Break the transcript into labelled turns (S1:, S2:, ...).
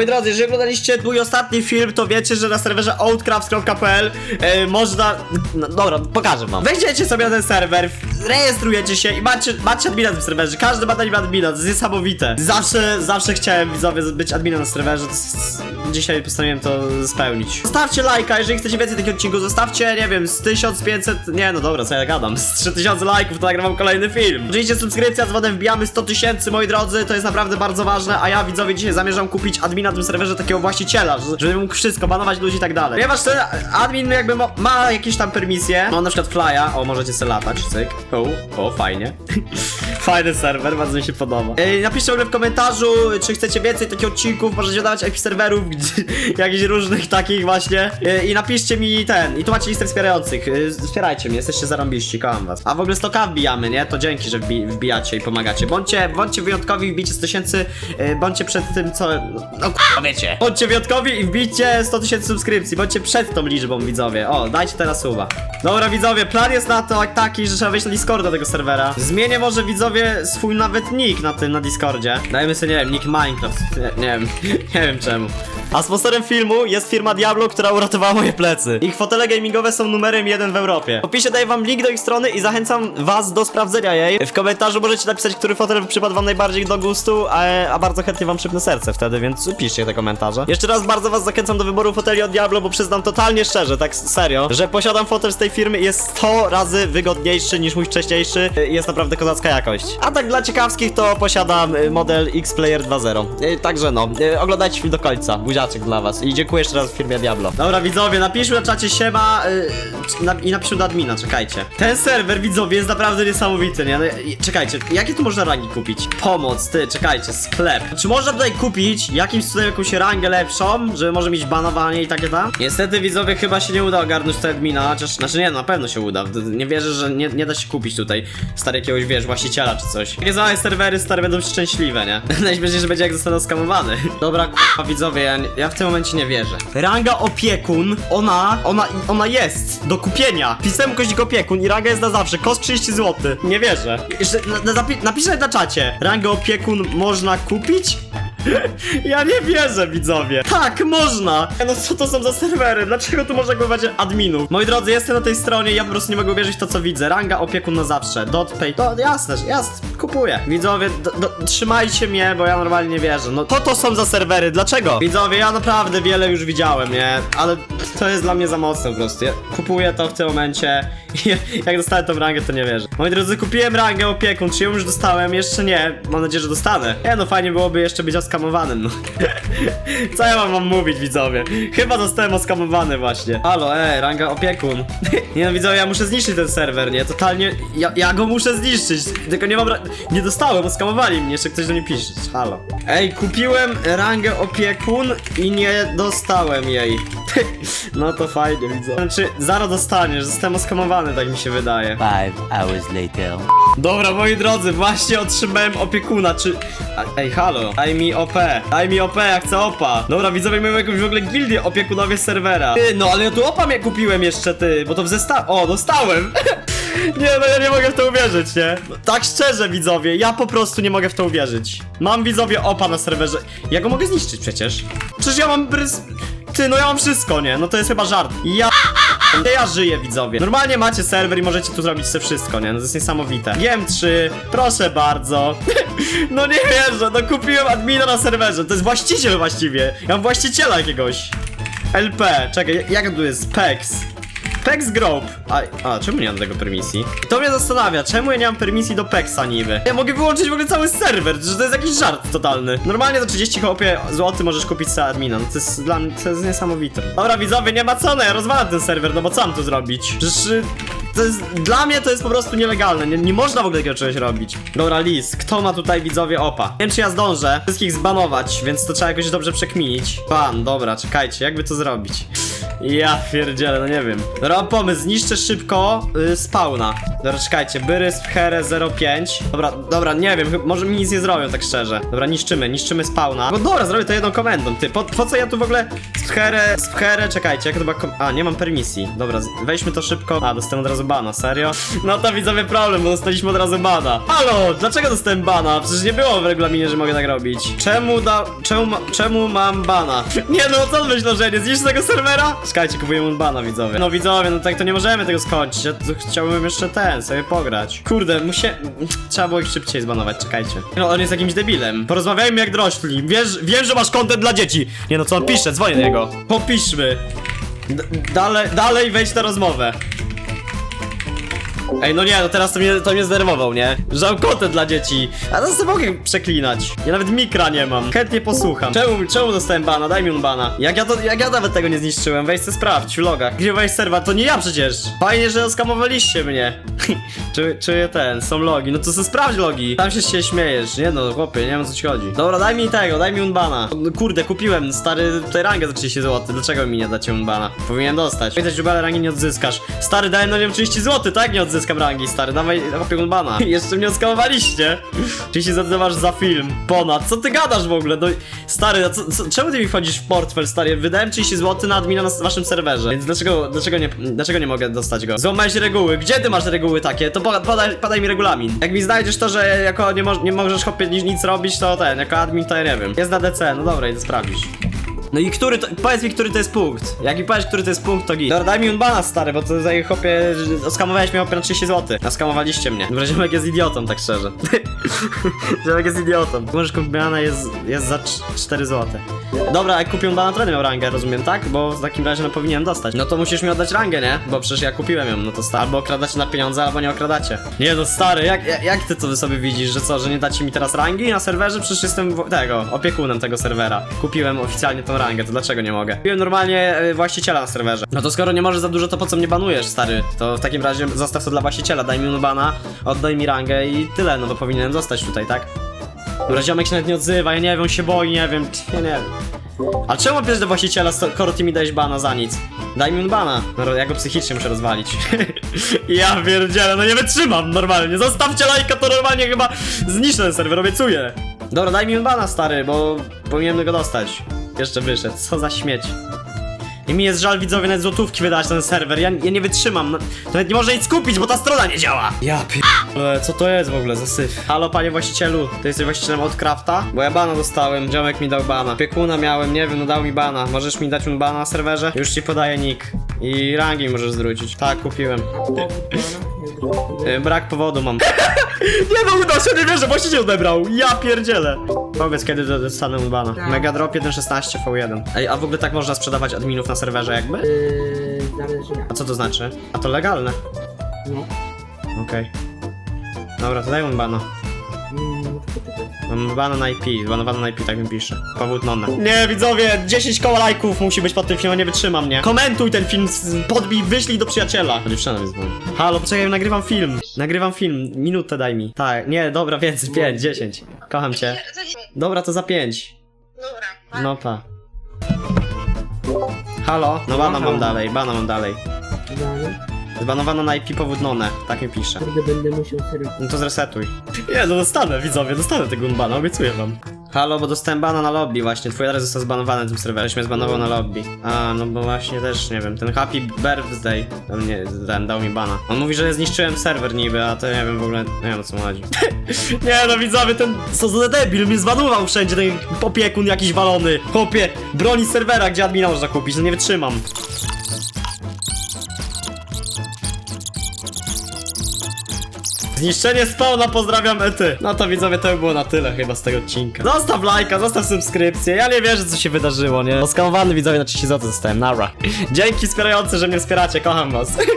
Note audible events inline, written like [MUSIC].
S1: Moi drodzy, jeżeli oglądaliście mój ostatni film, to wiecie, że na serwerze outcrafts.pl e, można... No, dobra, pokażę wam. Wejdziecie sobie na ten serwer, rejestrujecie się i macie, macie admina na tym serwerze. Każdy ma na admina, to jest niesamowite. Zawsze, zawsze chciałem widzowie być adminem na serwerze, to jest... dzisiaj postanowiłem to spełnić. Zostawcie lajka, jeżeli chcecie więcej takich odcinków, zostawcie, nie wiem, z 1500, nie no dobra, co ja gadam, z 3000 lajków, to nagrywam kolejny film. Oczywiście subskrypcja, dzwonem wbijamy 100 tysięcy, moi drodzy, to jest naprawdę bardzo ważne, a ja widzowie dzisiaj zamierzam kupić admina na tym serwerze takiego właściciela, że- żeby mógł wszystko, banować ludzi i tak dalej. Ponieważ ten admin jakby ma, ma jakieś tam permisje, ma na przykład flya, o możecie sobie latać, cyk, o, o fajnie. [LAUGHS] Fajny serwer, bardzo mi się podoba. Ej, napiszcie w komentarzu, czy chcecie więcej takich odcinków, możecie dodawać IP serwerów, [LAUGHS] gdzie, jakichś różnych takich właśnie. Ej, I napiszcie mi ten, i tu macie listę wspierających. Ej, Wspierajcie mnie, jesteście zarąbiści, kocham was. A w ogóle 100k wbijamy, nie? To dzięki, że wbi wbijacie i pomagacie. Bądźcie, bądźcie wyjątkowi, wbijcie 100 tysięcy, ej, bądźcie przed tym, co... No k***a, wiecie. Bądźcie wyjątkowi i wbijcie 100 tysięcy subskrypcji, bądźcie przed tą liczbą, widzowie. O, dajcie teraz suba. Dobra, widzowie, plan jest na to taki, że trzeba wejść na Discorda tego serwera. Zmienię może, widzowie, swój nawet nick na tym, na Discordzie. Dajmy sobie, nie wiem, nick Minecraft. Nie, nie wiem, [LAUGHS] nie wiem czemu. A sponsorem filmu jest firma Diablo, która uratowała moje plecy. Ich fotele gamingowe są numerem jeden w Europie. W opisie daję wam link do ich strony i zachęcam was do sprawdzenia jej. W komentarzu możecie napisać, który fotel przypadł wam najbardziej do gustu, a, a bardzo chętnie wam przypnę serce wtedy, więc piszcie te komentarze. Jeszcze raz bardzo was zachęcam do wyboru foteli od Diablo, bo przyznam totalnie szczerze, tak serio, że posiadam fotel z tej firmy i jest 100 razy wygodniejszy niż mój wcześniejszy i jest naprawdę kozacka jakość. A tak dla ciekawskich to posiadam y, model X-Player 2.0. Y, Także no, y, oglądajcie film do końca, dla was i dziękuję jeszcze raz firmie Diablo. Dobra widzowie, napiszmy na czacie siema y, na, i napiszmy do admina, czekajcie. Ten serwer widzowie jest naprawdę niesamowity, nie? No, czekajcie, jakie tu można rangi kupić? Pomoc, ty, czekajcie, sklep. Czy można tutaj kupić jakimś cudem jakąś rangę lepszą, żeby może mieć banowanie i takie tam? Niestety widzowie chyba się nie uda ogarnąć tutaj admina, chociaż, znaczy nie, na pewno się uda. Nie wierzę, że nie, nie da się kupić tutaj stary jakiegoś, wiesz, właściciela czy coś. Takie małe serwery stare będą szczęśliwe, nie? [LAUGHS] Najśmieszniej, że będzie jak zostaną skamowany. Dobra, k***a widzowie, ja, ja w tym momencie nie wierzę. Ranga opiekun, ona, ona, ona jest do kupienia. Pisałem koźnik opiekun i ranga jest na zawsze, kost 30 zł. Nie wierzę. Jeszcze na, na, napi- napiszę na czacie. Rangę opiekun można kupić? Ja nie wierzę, widzowie. Tak, można. No co to są za serwery? Dlaczego tu można kupować adminów? Moi drodzy, jestem na tej stronie ja po prostu nie mogę uwierzyć w to, co widzę. Ranga opiekun na zawsze. Dot pay. To jasne, że jasne. Kupuję. Widzowie, do, do, trzymajcie mnie, bo ja normalnie nie wierzę. No to to są za serwery. Dlaczego? Widzowie, ja naprawdę wiele już widziałem, nie? Ale to jest dla mnie za mocne po prostu. Ja kupuję to w tym momencie. [LAUGHS] Jak dostałem tą rangę, to nie wierzę. Moi drodzy, kupiłem rangę opiekun. Czy ją już dostałem? Jeszcze nie. Mam nadzieję, że dostanę. Nie no, fajnie byłoby jeszcze być oskamowanym, no. [LAUGHS] Co ja mam mówić, widzowie? Chyba zostałem oskamowany właśnie. Halo, e, ranga opiekun. [LAUGHS] nie no, widzowie, ja muszę zniszczyć ten serwer, nie? Totalnie, ja, ja go muszę zniszczyć. Tylko nie mam, ra- nie dostałem, oskamowali mnie, jeszcze ktoś do mnie pisze. Halo. Ej, kupiłem rangę opiekun i nie dostałem jej. No to fajnie, widzę. Znaczy, zaro dostaniesz, zostałem oskamowany, tak mi się wydaje.
S2: Five hours later.
S1: Dobra, moi drodzy, właśnie otrzymałem opiekuna, czy... A, ej, halo, daj mi OP, daj mi OP, ja chcę OPA. Dobra, widzowie, mają jakąś w ogóle gildię opiekunowie serwera. Ty, no ale ja tu OPA mnie kupiłem jeszcze, ty, bo to w zestaw... O, dostałem! [LAUGHS] nie, no ja nie mogę w to uwierzyć, nie? No, tak szczerze, widzowie, ja po prostu nie mogę w to uwierzyć. Mam, widzowie, OPA na serwerze. Ja go mogę zniszczyć przecież. Przecież ja mam brys... Ty, no ja mam wszystko, nie? No to jest chyba żart. Ja... Ja żyję, widzowie. Normalnie macie serwer i możecie tu zrobić sobie wszystko, nie? No to jest niesamowite. GM3, proszę bardzo. [LAUGHS] no nie wierzę, no kupiłem admina na serwerze. To jest właściciel właściwie. Ja mam właściciela jakiegoś. LP, czekaj, jak tu jest? PEX. PEX Grove. A, a, czemu nie mam tego permisji? To mnie zastanawia, czemu ja nie mam permisji do PEXa niby? Ja mogę wyłączyć w ogóle cały serwer, że to jest jakiś żart totalny. Normalnie za 30 chłopie złoty możesz kupić sobie admina, no to jest dla mnie, to jest niesamowite. Dobra widzowie, nie ma co, no ja rozwalam ten serwer, no bo co mam tu zrobić? Przecież y, to jest, dla mnie to jest po prostu nielegalne, nie, nie można w ogóle takiego czegoś robić. Dobra, Liz, kto ma tutaj widzowie opa? Nie wiem czy ja zdążę wszystkich zbanować, więc to trzeba jakoś dobrze przekminić. Ban, dobra, czekajcie, jakby to zrobić? Ja pierdzielę, no nie wiem. Dobra, mam pomysł, zniszczę szybko y, spawna. Dobra, czekajcie, Byry Here 05. Dobra, dobra, nie wiem, może mi nic nie zrobią, tak szczerze. Dobra, niszczymy, niszczymy spawna. No dobra, zrobię to jedną komendą, ty. Po, po co ja tu w ogóle Sphere, Sphere, czekajcie, jak to była. A, nie mam permisji. Dobra, z- weźmy to szybko. A, dostałem od razu bana, serio? [LAUGHS] No to widzowie problem, bo dostaliśmy od razu bana. Halo, dlaczego dostałem bana? Przecież nie było w regulaminie, że mogę tak robić. Czemu da... Czemu, ma... czemu mam bana? [LAUGHS] Nie no, co myślę, że nie zniszczy tego serwera? Czekajcie, kupujemy bana, widzowie. No widzowie, no tak to nie możemy tego skończyć. Ja tu chciałbym jeszcze ten, sobie pograć. Kurde, musie... Trzeba było ich szybciej zbanować, czekajcie. No, on jest jakimś debilem. Porozmawiajmy jak dorośli. Wiesz, wiem, że masz content dla dzieci. Nie no, co on pisze? Dzwonię do niego. Popiszmy. D dalej, dalej wejdź na rozmowę. Ej, no nie, no teraz to mnie, to mnie zdenerwował, nie? Content dla dzieci. A to sobie mogę przeklinać. Ja nawet mikra nie mam. Chętnie posłucham. Czemu, czemu dostałem bana? Daj mi un bana. Jak ja, to, jak ja nawet tego nie zniszczyłem? Weź se sprawdź w logach. Gdzie weź serwa? To nie ja przecież. Fajnie, że oskamowaliście mnie. [LAUGHS] Czuję, czuję ten, są logi. No to se sprawdź logi. Tam się się śmiejesz. Nie no, chłopie, nie wiem o co ci chodzi. Dobra, daj mi tego, daj mi unbana. No, kurde, kupiłem stary tutaj rangę za 30 zł. Dlaczego mi nie dacie unbana? Powinienem dostać. Widać, że rangi nie odzyskasz. Stary, dałem na nią 30 zł, tak? Nie odzyskam rangi, stary. Dawaj, chłopie unbana. [LAUGHS] Jeszcze mnie oskamowaliście. 30 zł masz za film. Ponad. Co ty gadasz w ogóle? No, stary, a co, co, czemu ty mi wchodzisz w portfel, stary? Wydałem 30 zł na admina na waszym serwerze. Więc dlaczego, dlaczego nie, dlaczego nie mogę dostać go? Złamałeś reguły. Gdzie ty masz reguły takie? To poda- podaj, podaj mi regulamin. Jak mi znajdziesz to, że jako nie, mo nie możesz chłopie nic, nic robić, to ten, jako admin to ja nie wiem. Jest na DC, no dobra, idę sprawdzić. No i który to, powiedz mi, który to jest punkt. Jak mi powiesz, który to jest punkt, to git. Dobra, daj mi unbana, stary, bo to tutaj chłopie, że- oskamowałeś mnie chłopie na 30 zł. Oskamowaliście mnie. Dobra, ziomek jest idiotą, tak szczerze. [LAUGHS] ziomek jest idiotą. Możesz kupić bana jest, jest za cz- 4 zł. Dobra, jak kupię bana, to będę miał rangę, rozumiem, tak? Bo w takim razie no powinienem dostać. No to musisz mi oddać rangę, nie? Bo przecież ja kupiłem ją, no to sta- albo okradacie na pieniądze, albo nie okradacie. Nie no, stary, jak, jak, ty to sobie widzisz, że co, że nie dacie mi teraz rangi na serwerze? Przecież jestem tego, opiekunem tego serwera. Kupiłem oficjalnie tą rangę, to dlaczego nie mogę? Kupiłem normalnie y, właściciela na serwerze. No to skoro nie możesz za dużo, to po co mnie banujesz, stary? To w takim razie zostaw to dla właściciela, daj mi unbana, oddaj mi rangę i tyle, no to powinienem zostać tutaj, tak? Dobra, ziomek się nawet nie odzywa, ja nie wiem, się boi, nie wiem, ja nie wiem. A czemu bierz do właściciela, skoro ty mi dałeś bana za nic? Daj mi bana. No, ja go psychicznie muszę rozwalić. [LAUGHS] ja pierdzielę, no nie wytrzymam normalnie. Zostawcie lajka, to normalnie chyba zniszczę ten serwer, obiecuję. Dobra, daj mi bana, stary, bo powinienem go dostać. Jeszcze wyszedł, co za śmieć. I mi jest żal widzowie nawet złotówki wydać ten serwer, ja, ja nie wytrzymam, nawet nie można nic kupić, bo ta strona nie działa. Ja pierdolę, co to jest w ogóle za syf? Halo panie właścicielu, ty jesteś właścicielem od Crafta? Bo ja bana dostałem, ziomek mi dał bana. Piekuna miałem, nie wiem, no dał mi bana. Możesz mi dać un bana na serwerze? Już ci podaję nick. I rangi możesz zwrócić. Tak, kupiłem. [LAUGHS] Y, Brak powodu mam. Nie no, uda się, nie wierzę, właściciel odebrał. Ja pierdzielę Powiedz kiedy do- dostanę bana
S2: Tak.
S1: Mega drop 1.16 V1 Ej, a w ogóle tak można sprzedawać adminów na serwerze jakby?
S2: Yy, zależy.
S1: A co to znaczy? A to legalne.
S2: No.
S1: Okej. Dobra, to daj mu bana.
S2: Poczekaj.
S1: Mam bana na IP, banowana na IP, tak mi pisze. Powód nonne. Nie, widzowie, 10 koła lajków musi być pod tym filmem, nie wytrzymam, nie? Komentuj ten film, podbij, wyślij do przyjaciela. Dziewczyna mi dzwoni. Halo, poczekaj, nagrywam film. Nagrywam film, minutę daj mi. Tak, nie, dobra, więcej, 5, 10. Kocham cię. Dobra, to za 5.
S3: Dobra.
S1: No pa. Halo? No bana mam dalej, bana mam dalej.
S2: Dalej.
S1: Zbanowano na IP powód nonne, tak mi pisze.
S2: Kurde, będę musiał serio.
S1: No to zresetuj. Nie, no dostanę, widzowie, dostanę tego unbana, obiecuję wam. Halo, bo dostałem bana na lobby właśnie, twój adres został zbanowany na tym serwerze, mnie zbanował na lobby. A, no bo właśnie też, nie wiem, ten Happy Birthday, nie, ten dał mi bana. On mówi, że zniszczyłem serwer niby, a to nie wiem w ogóle, nie wiem o co mu chodzi. [LAUGHS] nie no widzowie, ten, co za debil, mnie zbanował wszędzie, ten opiekun jakiś walony. Chłopie, broni serwera, gdzie admina można kupić, no nie wytrzymam. Zniszczenie spawna, pozdrawiam ety. No to widzowie, to by było na tyle chyba z tego odcinka. Zostaw lajka, zostaw subskrypcję, ja nie wierzę co się wydarzyło, nie? Oskamowany widzowie na 30 zł zostałem, nara. Dzięki wspierający, że mnie wspieracie, kocham was. [LAUGHS]